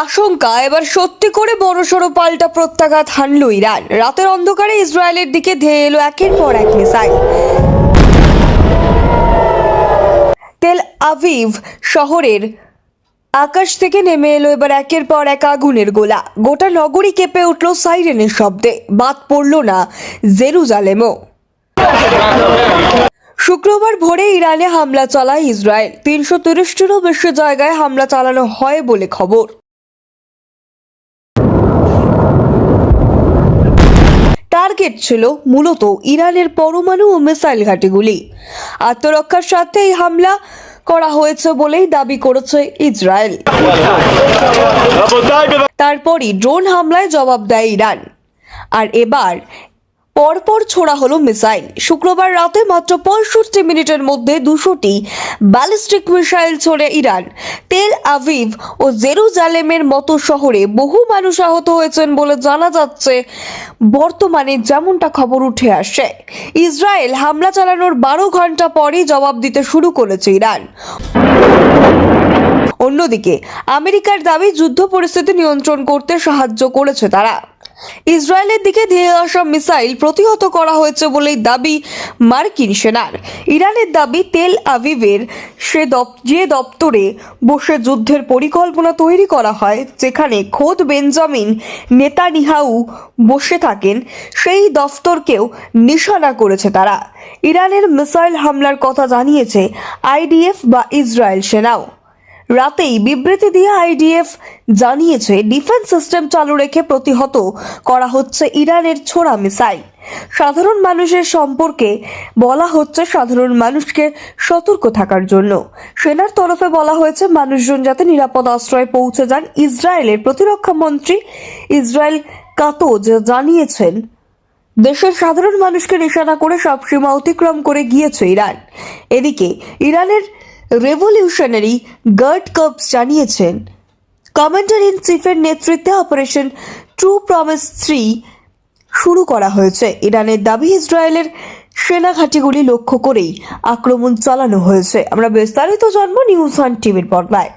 আশঙ্কা, এবার সত্যি করে বড়সড় পাল্টা প্রত্যাঘাত হানল ইরান। রাতের অন্ধকারে ইসরায়েলের দিকে ধেয়ে এলো একের পর এক মিসাইল। তেল আভিভ শহরের আকাশ থেকে নেমে এলো এবার একের পর এক আগুনের গোলা। গোটা নগরী কেঁপে উঠল সাইরেনের শব্দে। বাদ পড়ল না জেরুজালেমও। শুক্রবার ভোরে ইরানে হামলা চালায় ইসরায়েল। তিনশো তিরিশটিরও বেশি জায়গায় হামলা চালানো হয় বলে খবর। টার্গেট ছিল মূলত ইরানের পরমাণু ও মিসাইল ঘাঁটিগুলি। আত্মরক্ষার স্বার্থে এই হামলা করা হয়েছে বলেই দাবি করেছে ইসরায়েল। তারপরই ড্রোন হামলায় জবাব দেয় ইরান। আর এবার পরপর ছোড়া হলো মিসাইল। শুক্রবার রাতে মাত্র পঁয়ষট্টি মিনিটের মধ্যে দুশোটি ব্যালিস্টিক মিসাইল ছোড়ে ইরান। তেল আভিভ ও জেরুজালেমের মতো শহরে বহু মানুষ আহত হয়েছেন বলে জানা যাচ্ছে। বর্তমানে যেমনটা খবর উঠে আসে, ইসরায়েল হামলা চালানোর বারো ঘণ্টা পরই জবাব দিতে শুরু করেছে ইরান। অন্যদিকে, আমেরিকার দাবি, যুদ্ধ পরিস্থিতি নিয়ন্ত্রণ করতে সাহায্য করেছে তারা। ইসরায়েলের দিকে ধেয়ে আসা মিসাইল প্রতিহত করা হয়েছে বলেই দাবি মার্কিন সেনার। ইরানের দাবি তেল আভিভের সে যে দপ্তরে বসে যুদ্ধের পরিকল্পনা তৈরি করা হয়, যেখানে খোদ বেঞ্জামিন নেতানিহাউ বসে থাকেন, সেই দফতরকেও নিশানা করেছে তারা। ইরানের মিসাইল হামলার কথা জানিয়েছে আইডিএফ বা ইসরায়েল সেনাও। রাতেই বিবৃতি দিয়ে আইডিএফ জানিয়েছে, ডিফেন্স সিস্টেম চালু রেখে প্রতিহত করা হচ্ছে ইরানের ছোড়া মিসাইল। সাধারণ মানুষের সম্পর্কে বলা হচ্ছে সাধারণ মানুষকে সতর্ক থাকার জন্য। সেনার তরফে বলা হয়েছে, মানুষজন যাতে নিরাপদ আশ্রয়ে পৌঁছে যান। ইসরায়েলের প্রতিরক্ষা মন্ত্রী ইসরায়েল কাতোজ জানিয়েছেন, দেশের সাধারণ মানুষকে নিশানা করে সব সীমা অতিক্রম করে গিয়েছে ইরান। এদিকে, ইরানের রেভলিউশনারি গার্ড কপস জানিয়েছেন। কমান্ডার ইন চিফের নেতৃত্বে অপারেশন ট্রু প্রমিস থ্রি শুরু করা হয়েছে। ইরানের দাবি, ইসরায়েলের সেনা ঘাঁটিগুলি লক্ষ্য করেই আক্রমণ চালানো হয়েছে। আমরা বিস্তারিত জন্ম নিউজ ওয়ান টিভির পর্দায়।